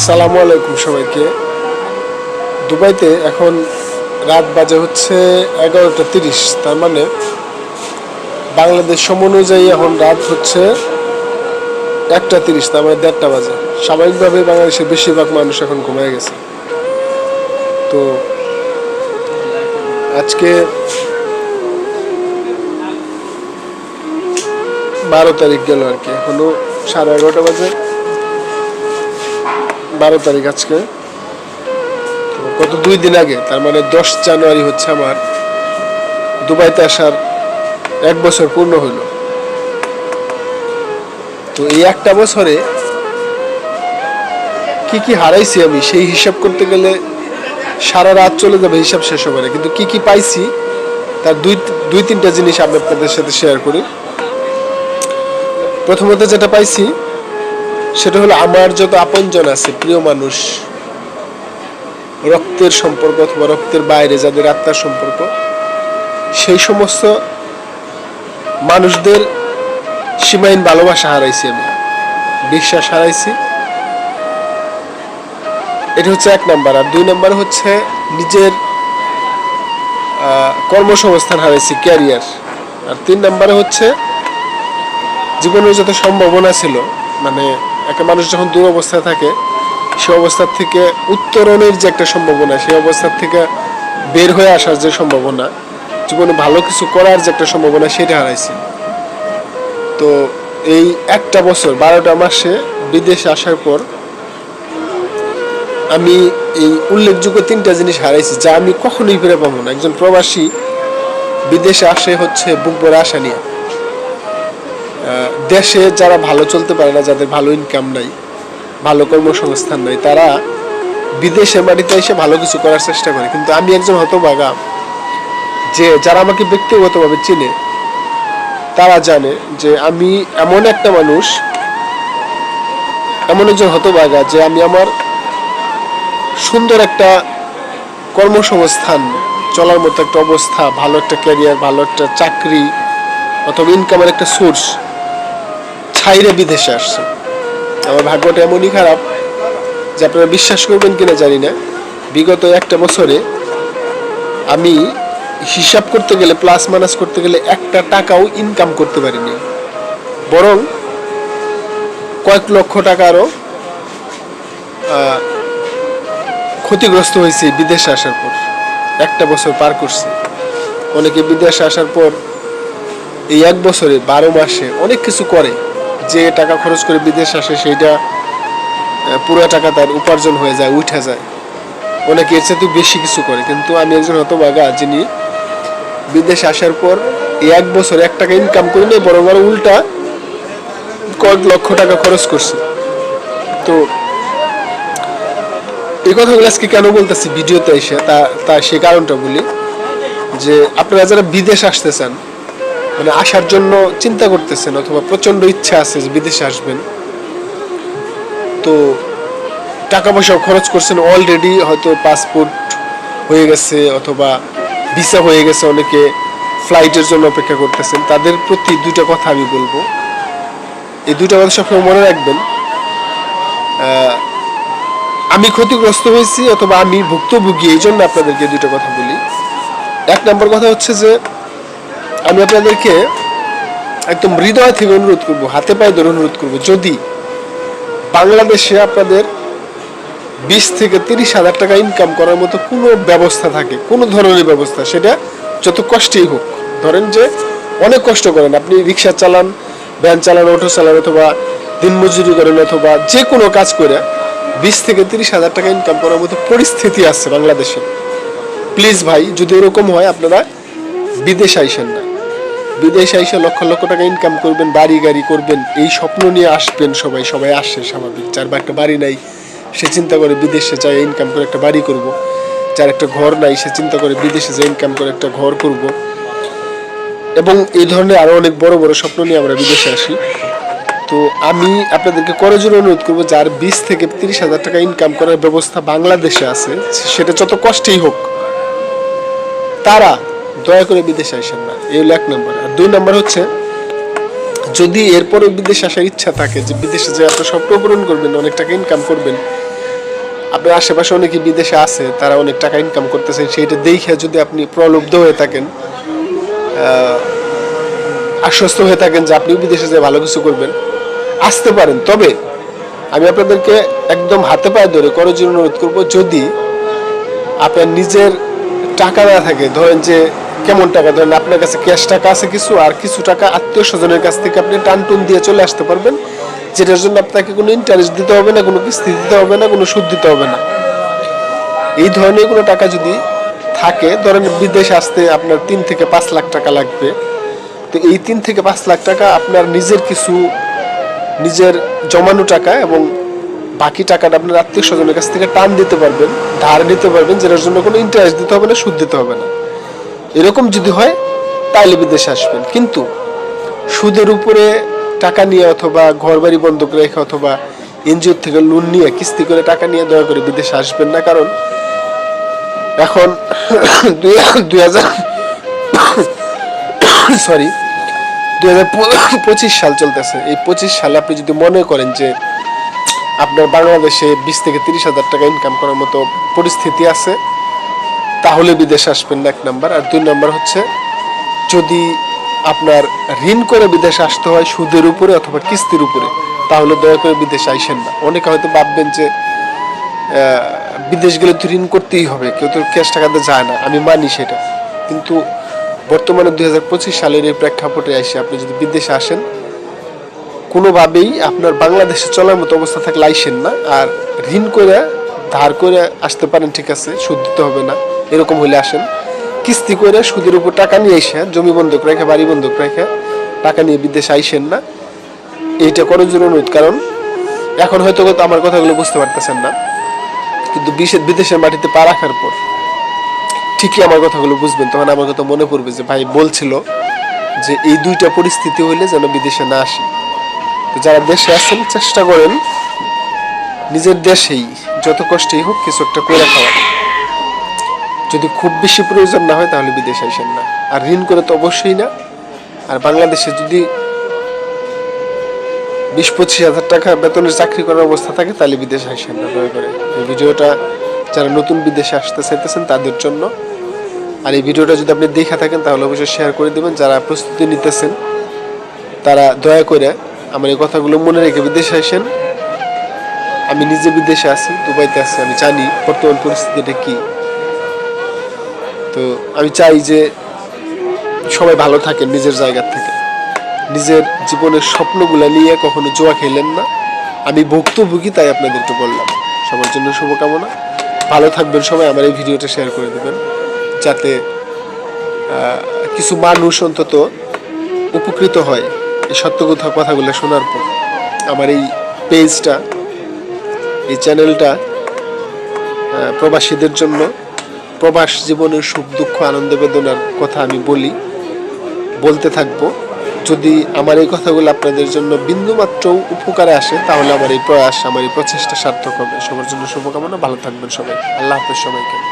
সালামু আলাইকুম সবাইকে। দুবাইতে এখন রাত বাজে হচ্ছে এগারোটা তিরিশ, তার মানে বাংলাদেশ সময় অনুযায়ী এখন রাত হচ্ছে একটা তিরিশ, তার মানে দেড়টা বাজে। স্বাভাবিকভাবে বাংলাদেশের বেশিরভাগ মানুষ এখন ঘুমিয়ে গেছে। তো আজকে বারো তারিখ গেল আর কি, এখনও সাড়ে এগারোটা বাজে। বারো তারিখ আজকে। গত দুই দিন আগে, তার মানে দশ জানুয়ারি হচ্ছে আমার, দুবাইতে আসার এক বছর পূর্ণ হইল। তো এই একটা বছরে কি কি হারাইছি আমি, সেই হিসাব করতে গেলে সারা রাত চলে যাবে, হিসাব শেষ হবে না। কিন্তু কি কি পাইছি, তার দুই দুই তিনটা জিনিস আমি আপনাদের সাথে শেয়ার করি। প্রথমত যেটা পাইছি সেটা হলো আমার যত আপনজন আছে, প্রিয় মানুষ, রক্তের সম্পর্ক অথবা রক্তের বাইরে যাদের আত্মার সম্পর্ক, সেই সমস্ত মানুষদের সীমাহীন ভালোবাসা হারাইছি আমি, বিশ্বাস হারাইছি। এটা হচ্ছে এক নাম্বার। আর দুই নাম্বার হচ্ছে নিজের কর্মসংস্থান হারাইছি, ক্যারিয়ার। আর তিন নাম্বারে হচ্ছে জীবনের যত সম্ভাবনা ছিল মানে একটা মানুষ যখন দুরবস্থায় থাকে, সে অবস্থার থেকে উত্তরণের যে একটা সম্ভাবনা সেই অবস্থার থেকে বের হয়ে আসার যে সম্ভাবনা, জীবনে ভালো কিছু করার যে একটা সম্ভাবনা, সেটা হারাইছে। তো এই একটা বছর, বারোটা মাসে বিদেশে আসার পর আমি এই উল্লেখযোগ্য তিনটা জিনিস হারাইছি, যা আমি কখনোই ফিরে পাবো না। একজন প্রবাসী বিদেশে আসে হচ্ছে বুক ভরে আশা নিয়ে। দেশে যারা ভালো চলতে পারে না, যাদের ভালো ইনকাম নাই, ভালো কর্মসংস্থান নাই, তারা বিদেশে মাটিতে এসে ভালো কিছু করার চেষ্টা করে। কিন্তু আমি একজন হতভাগা, যে যারা আমাকে ব্যক্তিগতভাবে চিনে, তারা জানে যে আমি এমন একটা মানুষ, এমন একজন হতভাগা যে আমি আমার সুন্দর একটা কর্মসংস্থান, চলার মতো একটা অবস্থা, ভালো একটা ক্যারিয়ার ভালো একটা চাকরি, অথবা ইনকামের একটা সোর্স ছাইরে বিদেশে আসছে। আমার ভাগ্যটা এমনই খারাপ যে আপনারা বিশ্বাস করবেন কিনা জানি না। বিগত একটা বছরে আমি হিসাব করতে গেলে প্লাস মাইনাস করতে গেলে একটা টাকাও ইনকাম করতে পারিনি। বরং কয়েক লক্ষ টাকারও ক্ষতিগ্রস্ত হয়েছে বিদেশে আসার পর। একটা বছর পার করছে। অনেকে বিদেশে আসার পর এই এক বছরে বারো মাসে অনেক কিছু করে। যে টাকা খরচ করে বিদেশ আসে, সেইটা পুরো টাকা তার উপার্জন হয়ে যায়, উঠে যায়। অনেকে এর চেয়ে বেশি কিছু করে। কিন্তু আমি একজন হতভাগা যিনি বিদেশে আসার পর এক বছর এক টাকা ইনকাম করি নাই, বরং আরও উল্টা কয়েক লক্ষ টাকা খরচ করছি। তো এই কথাগুলো আজকে কেন বলতেছি ভিডিওতে এসে, তা তা সে কারণটা বলি যে, আপনারা যারা বিদেশ আসতে চান মানে আসার জন্য চিন্তা করতেছেন অথবা প্রচণ্ড ইচ্ছা আছে যে বিদেশে আসবেন? তো টাকা পয়সা খরচ করছেন অলরেডি হয়তো পাসপোর্ট হয়ে গেছে অথবা ভিসা হয়ে গেছে, অনেকে ফ্লাইটের জন্য অপেক্ষা করতেছেন। তাদের প্রতি দুইটা কথা আমি বলব। এই দুইটা কথা সবসময় মনে রাখবেন। আমি ক্ষতিগ্রস্ত হয়েছি অথবা আমি ভুক্তভোগী, এই জন্য আপনাদেরকে দুইটা কথা বলি। এক নম্বর কথা হচ্ছে যে আমি আপনাদেরকে একদম হৃদয় থেকে অনুরোধ করব, হাতে পায়ে ধরে অনুরোধ করব, যদি বাংলাদেশে আপনাদের বিশ থেকে তিরিশ হাজার টাকা ইনকাম করার মতো কোনো ব্যবস্থা থাকে, কোনো ধরনের ব্যবস্থা, সেটা যত কষ্টেই হোক, ধরেন যে অনেক কষ্ট করেন, আপনি রিক্সা চালান, ভ্যান চালান, অটো চালান, অথবা দিনমজুরি করেন, অথবা যে কোনো কাজ করে বিশ থেকে তিরিশ হাজার টাকা ইনকাম করার মতো পরিস্থিতি আছে বাংলাদেশে। প্লিজ ভাই, যদি এরকম হয়, আপনারা বিদেশ আইসেন না। বিদেশে এসে লক্ষ লক্ষ টাকা ইনকাম করবেন, বাড়ি গাড়ি করবেন, এই স্বপ্ন নিয়ে আসবেন সবাই। সবাই আসে স্বাভাবিক। যার বা একটা বাড়ি নাই, সে চিন্তা করে বিদেশে যায় ইনকাম করে একটা বাড়ি করব। যার একটা ঘর নাই, সে চিন্তা করে বিদেশে যায় ইনকাম করে একটা ঘর করব। এবং এই ধরনের আরও অনেক বড় বড় স্বপ্ন নিয়ে আমরা বিদেশে আসি। তো আমি আপনাদেরকে করজোর অনুরোধ করব, যার বিশ থেকে তিরিশ হাজার টাকা ইনকাম করার ব্যবস্থা বাংলাদেশে আছে সেটা যত কষ্টেই হোক, তারা দয়া করে বিদেশে আসেন না। এই হলো এক নম্বর। আর দুই নম্বর হচ্ছে, যদি এরপরে বিদেশে আসার ইচ্ছা থাকে যে বিদেশে যে আপনার স্বপ্ন পূরণ করবেন, অনেক টাকা ইনকাম করবেন, আপনার আশেপাশে অনেকে বিদেশে আছে, তারা অনেক টাকা ইনকাম করতেছেন, সেইটা দেখে যদি আপনি প্রলুব্ধ হয়ে থাকেন আশ্বস্ত হয়ে থাকেন যে আপনিও বিদেশে যে ভালো কিছু করবেন, আসতে পারেন। তবে আমি আপনাদেরকে একদম হাতে পায়ে ধরে করজোর অনুরোধ করব, যদি আপনার নিজের টাকা না থাকে, ধরেন যে কেমন টাকা ধরেন আপনার কাছে ক্যাশ টাকা আছে কিছু? আর কিছু টাকা আত্মীয় স্বজনের কাছ থেকে আপনি টানটুন দিয়ে চলে আসতে পারবেন। যেটার জন্য আপনাকে কোনো ইন্টারেস্ট দিতে হবে না, কোনো কিস্তি দিতে হবে না, কোনো সুদ দিতে হবে না। এই ধরনের কোনো টাকা যদি থাকে, ধরেন বিদেশে আসতে আপনার তিন থেকে পাঁচ লাখ টাকা লাগবে। তো এই তিন থেকে পাঁচ লাখ টাকা আপনার নিজের কিছু, নিজের জমানো টাকা এবং বাকি টাকাটা আপনার আত্মীয় স্বজনের কাছ থেকে টান দিতে পারবেন, ধার নিতে পারবেন, যেটার জন্য কোনো ইন্টারেস্ট দিতে হবে না, সুদ দিতে হবে না। এরকম যদি হয় তাহলে বিদেশে আসবেন। কিন্তু সুদের উপরে টাকা নিয়ে অথবা ঘর বাড়ি বন্ধক রেখে অথবা এনজিওর থেকে লোন নিয়ে কিস্তি করে টাকা নিয়ে দয়া করে বিদেশে আসবেন না। কারণ এখন হাজার সরি দুই হাজার পঁচিশ সাল চলতেছে। এই পঁচিশ সালে আপনি যদি মনে করেন যে আপনার বাংলাদেশে বিশ থেকে তিরিশ হাজার টাকা ইনকাম করার মতো পরিস্থিতি আছে তাহলে বিদেশে আসবেন না, এক নাম্বার। আর দুই নাম্বার হচ্ছে, যদি আপনার ঋণ করে বিদেশে আসতে হয় সুদের উপরে অথবা কিস্তির উপরে, তাহলে দয়া করে বিদেশে আইসেন না। অনেকে হয়তো ভাববেন যে বিদেশ গেলে তো ঋণ করতেই হবে, কেউ তো ক্যাশ টাকাতে যায় না, আমি মানি সেটা। কিন্তু বর্তমানে দুই হাজার পঁচিশ সালের এই প্রেক্ষাপটে এসে আপনি যদি বিদেশে আসেন, কোনোভাবেই আপনার বাংলাদেশে চলার মতো অবস্থা থাকলে আইসেন না। আর ঋণ করে, ধার করে আসতে পারেন, ঠিক আছে, সুদ দিতে হবে না। এরকম হইলে আসেন। কিস্তি করে সুদের উপর টাকা নিয়ে এসে জমি বন্ধক রেখে, বাড়ি বন্ধক রেখে টাকা নিয়ে বিদেশে আইসেন না। এইটা করার জন্য অনুরোধ, কারণ এখন হয়তো আমার কথাগুলো বুঝতে পারতেছেন না। কিন্তু বিশেষ বিদেশের মাটিতে পা রাখার পর ঠিকই আমার কথাগুলো বুঝবেন। তখন আমার কথা মনে পড়বে যে ভাই বলছিল যে এই দুইটা পরিস্থিতি হইলে যেন বিদেশে না আসি। তো যারা দেশে আছেন, চেষ্টা করেন নিজের দেশেই যত কষ্টই হোক কিছু একটা করে খাওয়া যদি খুব বেশি প্রয়োজন না হয়, তাহলে বিদেশে আসেন না। আর ঋণ করে তো অবশ্যই না। আর বাংলাদেশে যদি বিশ পঁচিশ হাজার টাকা বেতনের চাকরি করার অবস্থা থাকে, তাহলে বিদেশে আসেন না, দয়া করে। এই ভিডিওটা যারা নতুন বিদেশে আসতে চাইতেছেন, তাদের জন্য। আর এই ভিডিওটা যদি আপনি দেখে থাকেন, তাহলে অবশ্যই শেয়ার করে দেবেন। যারা প্রস্তুতি নিতেছেন, তারা দয়া করে আমার এই কথাগুলো মনে রেখে বিদেশে আসেন। আমি নিজে বিদেশে আছি, দুবাইতে আছি, আমি জানি বর্তমান পরিস্থিতিটা কি। তো আমি চাই যে সবাই ভালো থাকেন নিজের জায়গা থেকে। নিজের জীবনের স্বপ্নগুলো নিয়ে কখনো জোয়া খেলেন না। আমি ভুক্তভোগী তাই আপনাদেরকে বললাম। সবার জন্য শুভকামনা। ভালো থাকবেন সবাই, আমার এই ভিডিওটা শেয়ার করে দেবেন। যাতে কিছু মানুষ অন্তত উপকৃত হয় এই সত্য কথা, কথাগুলো শোনার পর। আমার এই পেজটা, এই চ্যানেলটা প্রবাসীদের জন্য প্রবাস জীবনের সুখ, দুঃখ, আনন্দ, বেদনার কথা আমি বলি, বলতে থাকব। যদি আমার এই কথাগুলো আপনাদের জন্য বিন্দুমাত্র উপকারে আসে, তাহলে আমার এই প্রয়াস, আমার এই প্রচেষ্টা সার্থক হবে। সবার জন্য শুভকামনা, ভালো থাকবেন সবাই। আল্লাহ হাফেজ সবাইকে।